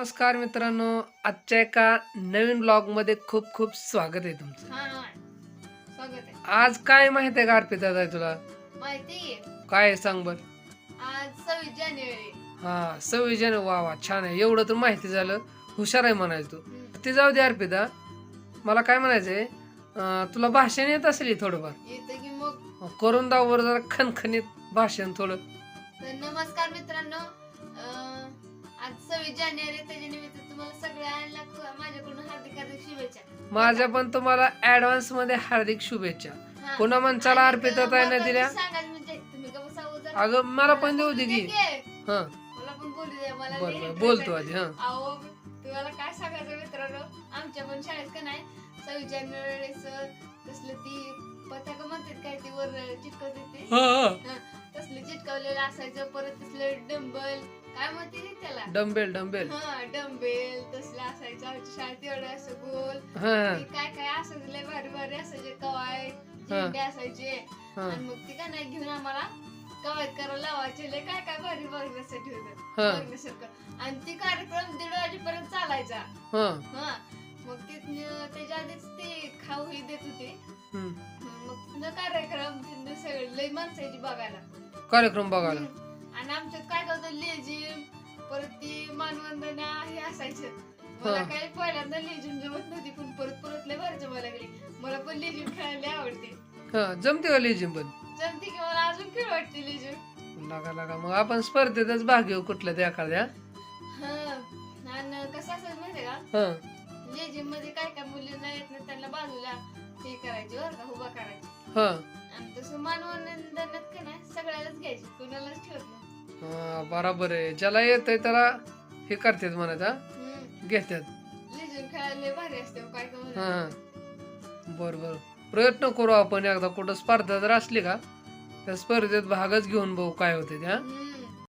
नमस्कार मित्रांनो आजच्या एका नवीन ब्लॉगमध्ये खूप खूप स्वागत आहे तुमचं. हा हा. आज काय माहीत आहे का अर्पिता ताई तुला? काय आहे सांग बर. आज सव्वीस जानेवारी. हा सव्वीस जानेवारी. वा वा छान आहे. एवढं तर माहिती झालं. हुशार आहे म्हणायचं तू. ते जाऊ दे अर्पिता. मला काय म्हणायचंय? तुला भाषण येत असेल थोडंफार. मग? करून दाव जरा खणखणीत भाषण थोडं. नमस्कार मित्रांनो. सव्वीस जानेवारी त्याच्या निमित्त तुम्हाला सगळ्यांना ख- माझ्याकडून हार्दिक हार्दिक शुभेच्छा माझ्या पण तुम्हाला ऍडव्हान्समध्ये हार्दिक शुभेच्छा हा. पुन्हा मनचाला आणि अर्पिता ताईने महत्त्वाचं दिल्या सांगायचं म्हणजे तुम्ही का? अगं मला पण देऊ दे बोलू की की. हा मला पण बोलू द्या मला बर लई बर interest बोलतो. आधी हा अहो तुम्हाला काय सांगायचं मित्रांनो आमच्या पण शाळेत का नाही सव्वीस जानेवारीच तसलं ती पताका म्हणतात काय ती वर चिटकवते ते हा, हा. हं, तसलं चिटकवलेलं असायचं परत तसलं डंबल काय म्हणते रे त्याला? Dumbbell dumbbell. हा डंबेल तसलं असायचं आमच्या शाळेत एवढं असं गोल. हा ते काय काय असायचं लय भारी भारी असायचे कवाय झेंडे असायचे. हा. आणि मग ती का नाही घेऊन आम्हाला कवायत करायला लावायचे लय काय काय भारी बघण्यासाठी होतं हा. बघण्यासारखं. आणि ती कार्यक्रम दीड वाजेपर्यंत चालायचा. हा. हा. मग ते त्याच्या आधीच ते खाऊ हे देत होते. हम्म. मग न कार्यक्रम तिथनं सगळे लय माणसाची बघायला. कार्यक्रम बघायला. आणि आमच्यात काय होतं लेझिम परत ती मानवंदना हे असायचं. मला. काय पहिल्यांदा लेझिम जमत नव्हती पण परत परत लय भारी जमायला लागली. मला पण लेझिम खेळायला आवडते. हा जमते का लेझिम पण? जमते की मला अजून खेळ वाटते लेझिम. लागा लागा. मग आपण स्पर्धेतच भाग घेऊ कुठल्या त्या एखाद्या. हा आणि कसं असेल माहितीये का? हा. लेझिममध्ये काय काय मुलींना येत नाही त्यांना बाजूला हे करायचे बरं का उभा करायची. हा. तसं मानवंदनात का नाही सगळ्यालाच घ्यायची कोणालाच ठेवत नाही. हा, बराबर आहे. ज्याला येतंय त्याला हे करतात म्हणत हा? हम्म. घेतात. लेझिम खेळायला लय भारी असते हो, काय बर बर. प्रयत्न करू आपण एकदा. कुठं स्पर्धा जर असली का त्या स्पर्धेत भागच घेऊन बघू काय होते त्या हम्म.